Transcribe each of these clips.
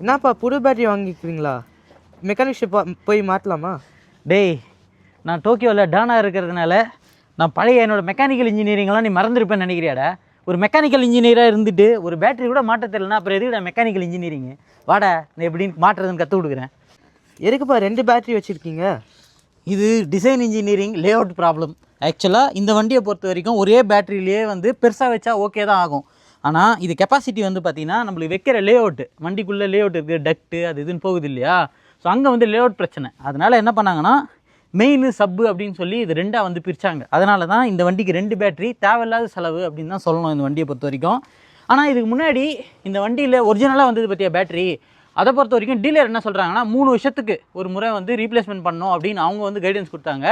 என்னப்பா புது பேட்டரி வாங்கிக்கிறீங்களா? மெக்கானிக் ஷாப் போய் மாற்றலாமா டேய் நான் டோக்கியோவில் டானா இருக்கிறதுனால நான் பழைய என்னோட மெக்கானிக்கல் இன்ஜினியரிங்லாம் நீ மறந்துருப்பேன்னு நினைக்கிறியாடா? ஒரு மெக்கானிக்கல் இன்ஜினியராக இருந்துட்டு ஒரு பேட்டரி கூட மாட்ட தெரியலனா அப்புறம் எதுக்குடா மெக்கானிக்கல் இன்ஜினியரிங் வாடா நான் எப்படின்னு மாட்டுறதுன்னு கற்றுக் கொடுக்குறேன். எதுக்குப்பா ரெண்டு பேட்டரி வச்சுருக்கீங்க? இது design engineering layout problem ஆக்சுவலாக இந்த வண்டியை பொறுத்த வரைக்கும் ஒரே பேட்டரியிலேயே வந்து பெருசாக வச்சா ஓகே தான் ஆகும். ஆனால் இது கெப்பாசிட்டி வந்து பார்த்திங்கன்னா நம்மளுக்கு வைக்கிற லே அவுட்டு வண்டிக்குள்ளே லே அவுட் இருக்குது டக்ட்டு அது இதுன்னு போகுது இல்லையா? ஸோ அங்கே வந்து லே அவுட் பிரச்சனை. அதனால் என்ன பண்ணாங்கன்னா மெயின் சப்பு அப்படின்னு சொல்லி இது ரெண்டாக வந்து பிரித்தாங்க அதனால தான் இந்த வண்டிக்கு ரெண்டு பேட்டரி தேவையில்லாத செலவு அப்படின்னு தான் சொல்லணும் இந்த வண்டியை பொறுத்த வரைக்கும். ஆனால் இதுக்கு முன்னாடி இந்த வண்டியில் ஒரிஜினலாக வந்தது பற்றிய பேட்டரி அதை பொறுத்த வரைக்கும் டீலர் என்ன சொல்கிறாங்கன்னா மூணு வருஷத்துக்கு ஒரு முறை வந்து ரீப்ளேஸ்மெண்ட் பண்ணோம் அப்படின்னு அவங்க வந்து கைடன்ஸ் கொடுத்தாங்க.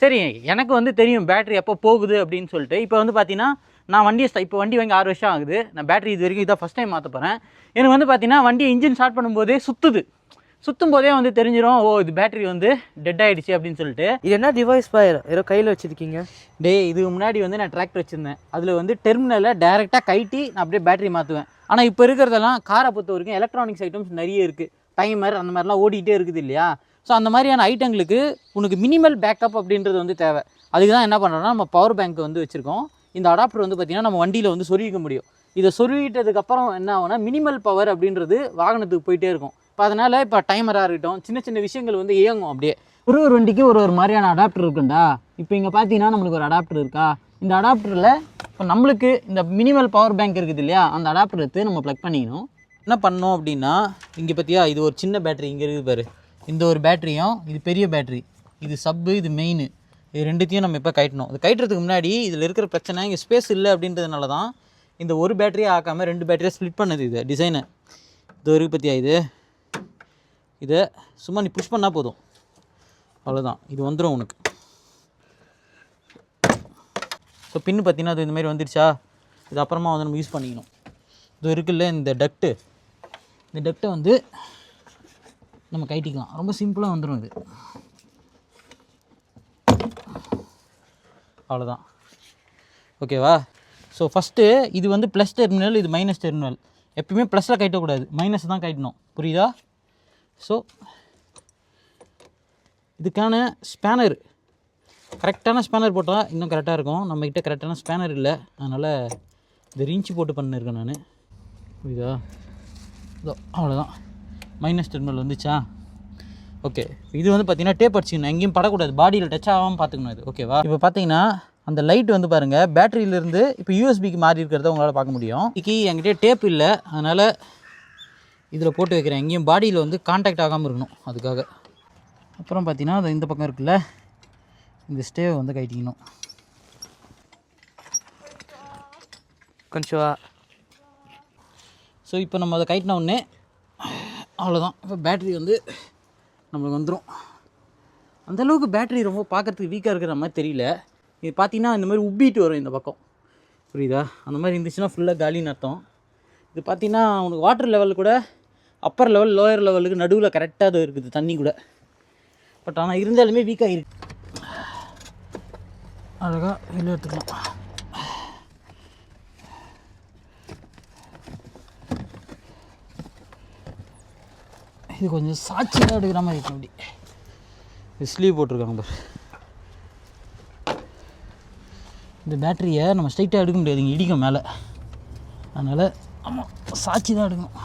சரி எனக்கு வந்து தெரியும் பேட்டரி எப்போ போகுது அப்படின்னு சொல்லிட்டு. இப்போ வந்து பார்த்தீங்கன்னா நான் வண்டியை இப்போ வண்டி வாங்கி ஆறு வருஷம் ஆகுது. நான் பேட்டரி இது வரைக்கும் இதான் ஃபஸ்ட் டைம் மாற்ற போகிறேன் எனக்கு வந்து பார்த்தீங்கன்னா வண்டி இன்ஜின் ஸ்டார்ட் பண்ணும்போதே சுற்றுது சுற்றும் போதே வந்து தெரிஞ்சிடும் ஓ இது பேட்டரி வந்து டெட் ஆயிடுச்சு அப்படின்னு சொல்லிட்டு. இது என்ன டிவைஸ் பா? ஏதோ கையில் வச்சுருக்கீங்க. டேய் இதுக்கு முன்னாடி வந்து நான் டிராக்டர் வச்சுருந்தேன். அதில் வந்து டெர்மினலை டேரெக்டாக கைட்டி நான் அப்படியே பேட்டரி மாற்றுவேன் ஆனால் இப்போ இருக்கிறதெல்லாம் காரை பொறுத்த வரைக்கும் எலக்ட்ரானிக்ஸ் ஐட்டம்ஸ் நிறைய இருக்குது டைமர் அந்த மாதிரிலாம் ஓடிட்டே இருக்குது இல்லையா? ஸோ அந்த மாதிரியான ஐட்டங்களுக்கு உனக்கு மினிமல் பேக்கப் அப்படின்றது வந்து தேவை. அதுக்கு தான் என்ன பண்ணுறோம்னா நம்ம பவர் பேங்க் வந்து வச்சுருக்கோம். இந்த அடாப்டர் வந்து பார்த்திங்கன்னா நம்ம வண்டியில் வந்து சொருவிக்க முடியும். இதை சொருவிட்டதுக்கப்புறம் என்ன ஆகும்னா மினிமல் பவர் அப்படின்றது வாகனத்துக்கு போயிட்டே இருக்கும். இப்போ அதனால் இப்போ டைமராக இருக்கட்டும் சின்ன சின்ன விஷயங்கள் வந்து இயங்கும் அப்படியே. ஒரு ஒரு வண்டிக்கு ஒரு ஒரு மாதிரியான அடாப்டர் இருக்குண்டா? இப்போ இங்கே பார்த்தீங்கன்னா நம்மளுக்கு ஒரு அடாப்டர் இருக்கா? இந்த அடாப்டரில் இப்போ நம்மளுக்கு இந்த மினிமல் பவர் பேங்க் இருக்குது இல்லையா? அந்த அடாப்டர் எடுத்து நம்ம ப்ளக் பண்ணிக்கணும். என்ன பண்ணோம் அப்படின்னா இங்கே பார்த்தியா இது ஒரு சின்ன பேட்டரி இங்கே இருக்குது பாரு. இந்த ஒரு பேட்டரியும் இது பெரிய பேட்ரி இது சப்பு இது மெயின் இது ரெண்டுத்தையும் நம்ம இப்போ கட்டணும் இது கட்டுறதுக்கு முன்னாடி இதில் இருக்கிற பிரச்சனை இங்கே ஸ்பேஸ் இல்லை அப்படின்றதுனால தான் இந்த ஒரு பேட்டரியை ஆக்காமல் ரெண்டு பேட்டரியை ஸ்ப்ளிட் பண்ணுது இது டிசைனை இது ஒரு பார்த்தியா இது? இதை சும்மா நீ புஷ் பண்ணால் போதும். அவ்வளோதான் இது வந்துடும் உனக்கு. ஸோ பின்னு பார்த்தீங்கன்னா அது இந்தமாதிரி வந்துடுச்சா வந்துருச்சா? இது அப்புறமா வந்து நம்ம யூஸ் பண்ணிக்கணும். இது இருக்குல்ல இந்த டக்ட்டு இந்த டக்ட்டை வந்து நம்ம கைட்டிக்கலாம். ரொம்ப சிம்பிளாக வந்துடும் இது. அவ்வளோதான் ஓகேவா? ஸோ ஃபஸ்ட்டு இது வந்து ப்ளஸ் டெர்மினல் இது மைனஸ் டெர்மினல் எப்பயுமே ப்ளஸில் கட்டக்கூடாது. மைனஸ் தான் கட்டணும். புரியுதா? ஸோ இதுக்கான ஸ்பேனர் கரெக்டான ஸ்பேனர் போட்டால் இன்னும் கரெக்டாக இருக்கும். நம்மக்கிட்ட கரெக்டான ஸ்பேனர் இல்லை. அதனால் இது ரீஞ்சி போட்டு பண்ணிருக்கேன் நான். புரியுதா? இதோ அவ்வளோதான் மைனஸ் டெர்மினல் வந்துச்சா? ஓகே இது வந்து பார்த்தீங்கன்னா டேப் அடிச்சுக்கணும். எங்கேயும் படக்கூடாது. பாடியில் டச் ஆகாமல் பார்த்துக்கணும் இது. ஓகேவா இப்போ பார்த்தீங்கன்னா அந்த லைட் வந்து பாருங்கள் பேட்டரியிலேருந்து இப்போ யூஎஸ்பிக்கு மாறி இருக்கிறத உங்களால் பார்க்க முடியும். இதுக்கு என்கிட்ட டேப் இல்லை. அதனால் இதில் போட்டு வைக்கிறேன். எங்கேயும் பாடியில் வந்து காண்டாக்ட் ஆகாமல் இருக்கணும். அதுக்காக. அப்புறம் பார்த்தீங்கன்னா அது இந்த பக்கம் இருக்குல்ல? இந்த ஸ்டேவை வந்து கட்டிக்கணும் கொஞ்சம் ஸோ இப்போ நம்ம அதை கட்டின உடனே அவ்வளோதான் இப்போ பேட்ரி வந்து நம்மளுக்கு வந்துடும் அந்தளவுக்கு பேட்ரி ரொம்ப பார்க்குறதுக்கு வீக்காக இருக்கிற மாதிரி தெரியல. இது பார்த்தீங்கன்னா இந்த மாதிரி உப்பிட்டு வரும் இந்த பக்கம். புரியுதா? அந்த மாதிரி இருந்துச்சுன்னா ஃபுல்லாக காலின்னு அர்த்தம். இது பார்த்தீங்கன்னா உனக்கு வாட்டர் லெவல் கூட அப்பர் லெவல் லோயர் லெவலுக்கு நடுவில் கரெக்டாக அது இருக்குது தண்ணி கூட. பட் ஆனால் இருந்தாலுமே வீக்காக இருக்கு. அழகாக வெளியே எடுத்துக்கலாம். இது கொஞ்சம் சாட்சியாக எடுக்கிற மாதிரி இருக்கும் அப்படி இது ஸ்லீவ் போட்டிருக்காங்க பாரு. இந்த பேட்டரியை நம்ம ஸ்ட்ரைட்டாக எடுக்க முடியாது இங்கே இடிக்கும் மேலே. அதனால் ஆமாம் சாட்சி தான் எடுக்கணும்.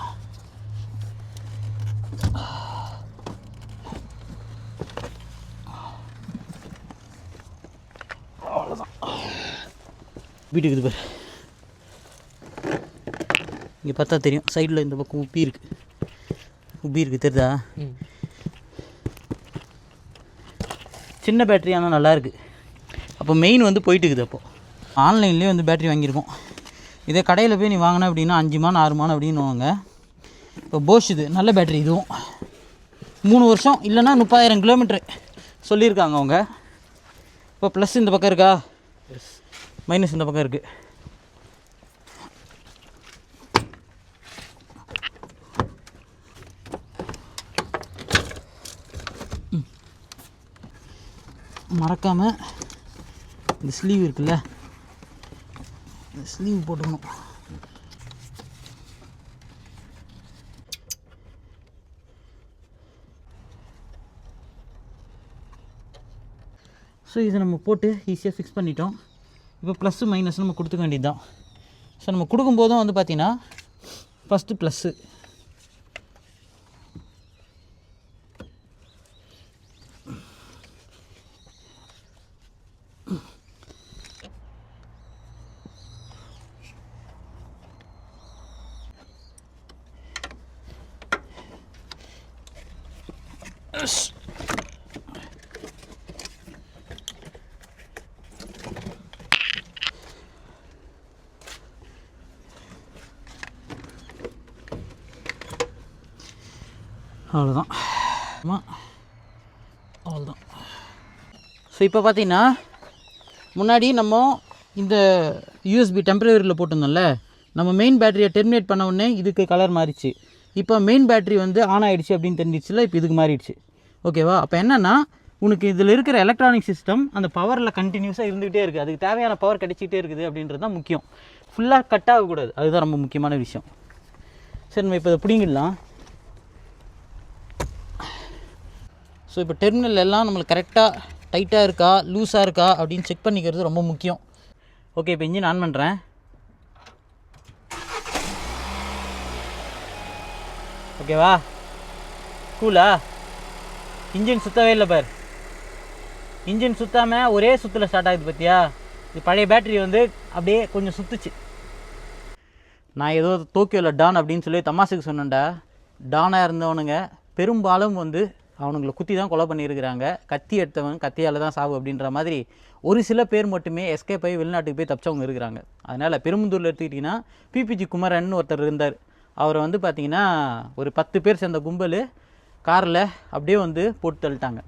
அவ்வளோதான் வீட்டுக்கு இது பாரு. இங்கே பார்த்தா தெரியும் சைடில் இந்த பக்கம் உப்பி இருக்குது உப்பி இருக்குது தெரியுதா? சின்ன பேட்டரி ஆனால் நல்லா இருக்கு. அப்போ மெயின் வந்து போயிட்டு இருக்குது அப்போது ஆன்லைன்லேயே வந்து பேட்டரி வாங்கியிருக்கோம். இதே கடையில் போய் நீ வாங்கின அப்படின்னா அஞ்சு மான் ஆறு மான் அப்படின்னு வாங்க இப்போ போஷ் இது நல்ல பேட்டரி இதுவும். மூணு வருஷம் இல்லைன்னா முப்பதாயிரம் கிலோமீட்ரு சொல்லியிருக்காங்க அவங்க. இப்போ ப்ளஸ் இந்த பக்கம் இருக்கா? மைனஸ் இந்த பக்கம் இருக்குது மறக்காமல் இந்த ஸ்லீவ் இருக்குல்ல இந்த ஸ்லீவ் போட்டுக்கணும். ஸோ இதை நம்ம போட்டு ஈஸியாக ஃபிக்ஸ் பண்ணிட்டோம். இப்போ ப்ளஸ்ஸு மைனஸ் நம்ம கொடுத்துக்க வேண்டியது தான் ஸோ நம்ம கொடுக்கும்போதும் வந்து பார்த்திங்கன்னா ஃபஸ்ட்டு ப்ளஸ்ஸு அவ்வளோதான் அவ்வளோதான் ஸோ இப்போ பார்த்தீங்கன்னா முன்னாடி நம்ம இந்த யூஎஸ்பி டெம்பரவரியில் போட்டிருந்தோம்ல நம்ம மெயின் பேட்டரியை டெர்மினேட் பண்ண உடனே இதுக்கு கலர் மாறிடுச்சு. இப்போ மெயின் பேட்டரி வந்து ஆன் ஆகிடுச்சு அப்படின்னு தெரிஞ்சிச்சுல இப்போ இதுக்கு மாறிடுச்சு. ஓகேவா? அப்போ என்னென்னா உனக்கு இதில் இருக்கிற எலக்ட்ரானிக் சிஸ்டம் அந்த பவரில் கண்டினியூஸாக இருந்துகிட்டே இருக்குது அதுக்கு தேவையான பவர் கிடைச்சிக்கிட்டே இருக்குது அப்படின்றது தான் முக்கியம். ஃபுல்லாக கட் ஆகக்கூடாது. அதுதான் ரொம்ப முக்கியமான விஷயம். சரி நம்ம இப்போ இதை பிடிங்கிடலாம். ஸோ இப்போ டெர்மினல் எல்லாம் நம்மளுக்கு கரெக்டாக டைட்டாக இருக்கா? லூஸாக இருக்கா? அப்படின்னு செக் பண்ணிக்கிறது ரொம்ப முக்கியம். ஓகே இப்போ இன்ஜின் ஆன் பண்ணுறேன் ஓகேவா கூலா இன்ஜின் சுத்தவே இல்லை பார். இன்ஜின் சுத்தாமல் ஒரே சுற்றில் ஸ்டார்ட் ஆகுது பார்த்தியா இது பழைய பேட்டரி வந்து அப்படியே கொஞ்சம் சுத்துச்சு. நான் ஏதோ டோக்கியோவில் டான் அப்படின்னு சொல்லி தமாசுக்கு சொன்னேன்டா. டானாக இருந்தவனுங்க பெரும்பாலும் வந்து அவனுங்களை குத்தி தான் கொலை பண்ணியிருக்கிறாங்க. கத்தி எடுத்தவன் கத்தியால் தான் சாவு அப்படின்ற மாதிரி ஒரு சில பேர் மட்டுமே எஸ்கேப் ஆகி வெளிநாட்டுக்கு போய் தப்பிச்சவங்க இருக்கிறாங்க. அதனால் பெரும்புதூரில் எடுத்துக்கிட்டிங்கன்னா பிபிஜி குமரன் ஒருத்தர் இருந்தார். அவரை வந்து பார்த்தீங்கன்னா ஒரு பத்து பேர் சேர்ந்த கும்பல் காரில் அப்படியே வந்து போட்டு தள்ளிட்டாங்க.